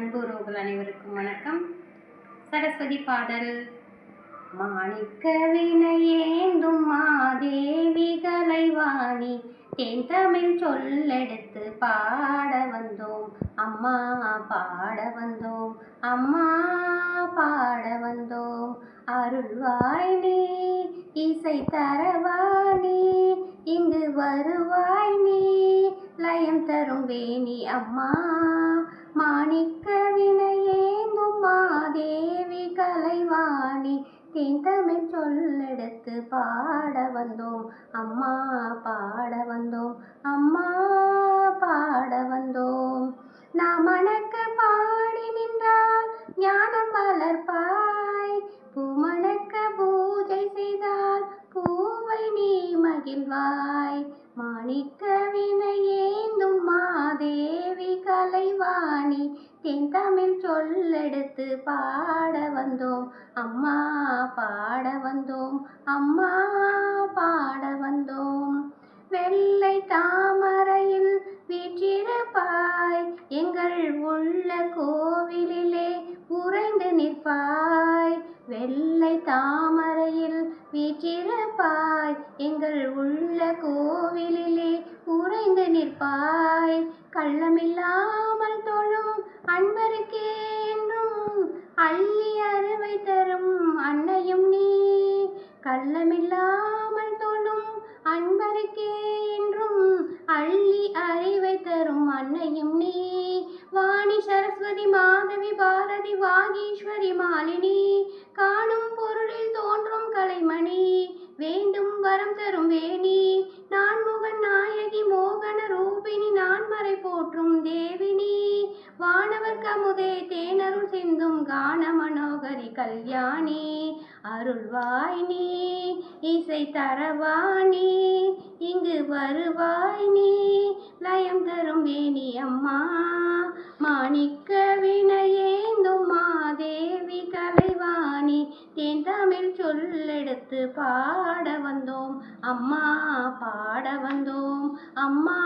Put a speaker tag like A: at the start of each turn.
A: அன்பு உறவுகள் அனைவருக்கும் வணக்கம். சரஸ்வதி பாடல் மாணிக்க வினையேந்தும் மாதேவி கலைவாணி தென் தமிழ் சொல்லெடுத்து பாட வந்தோம். அம்மா பாட வந்தோம் அம்மா பாட வந்தோம். அருள்வாய் நீ இசை தரவாணி இங்கு வருவாய் நீ லயம் தரும் வேணி அம்மா மாணிக்க வினையேந்தும் மாதேவி கலைவாணி தேன் சொல்லெடுத்து பாட வந்தோம். அம்மா பாட வந்தோம். அம்மா பாட வந்தோம். நாம் மணக்க பாடி நின்றால் ஞானம் வளர்ப்பாய். பூமணக்க பூஜை செய்தால் பூவை நீ மகிழ்வாய். மாணிக்க கலைவாணி தமிழ் சொல்லெடுத்து பாட வந்தோம். அம்மா பாட வந்தோம். அம்மா பாட வந்தோம். வெள்ளை தாமரையில் வீற்றிருப்பாய். எங்கள் உள்ள கோவிலிலே உறைந்து நிற்பாய். வெள்ளை தாமரையில் வீற்றிருப்பாய். எங்கள் உள்ள கோவிலிலே உறைந்து நிற்பாய். கள்ளமில்லா அள்ளி அறுவை தரும் அன்னையும் நீ. கள்ளமில்லாமல் தோன்றும் அன்பருக்கே என்றும் அள்ளி அறிவை தரும் அன்னையும் நீ. வாணி சரஸ்வதி மாதவி பாரதி வாகீஸ்வரி மாலினி. காணும் பொருளில் தோன்றும் கலைமணி. வேண்டும் வரம் தரும் வேணி. நான்முகன் நாயகி மோகன ரூபினி நான் மறை போற்றும் தே. வானவர் கமுதே தேனருள் சிந்தும் கான மனோகரி கல்யாணி அருள்வாய் நீ இசை தரவாணி இங்கு வருவாய் நீ லயம் தரும் வேணி அம்மா மாணிக்க வினையேந்தும் மாதேவி கலைவாணி தேன் தமிழ் சொல்லெடுத்து பாட வந்தோம் அம்மா பாட வந்தோம் அம்மா.